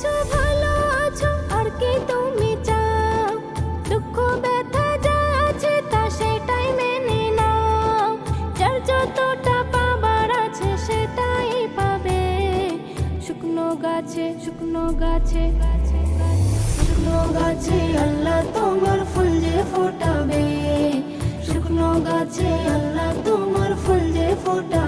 আছো, ভালো আছো, আর কি তুমি চাও? দুঃখ, ব্যথা যা আছে তা সেটাই মেনে নাও। যার যতটা পাবার আছে সেটাই পাবে। শুকনো গাছে শুকনো গাছে শুকনো গাছে আল্লাহ তোমার ফুল যে ফোটাবে। শুকনো গাছে আল্লাহ তোমার ফুল যে ফোটাবে।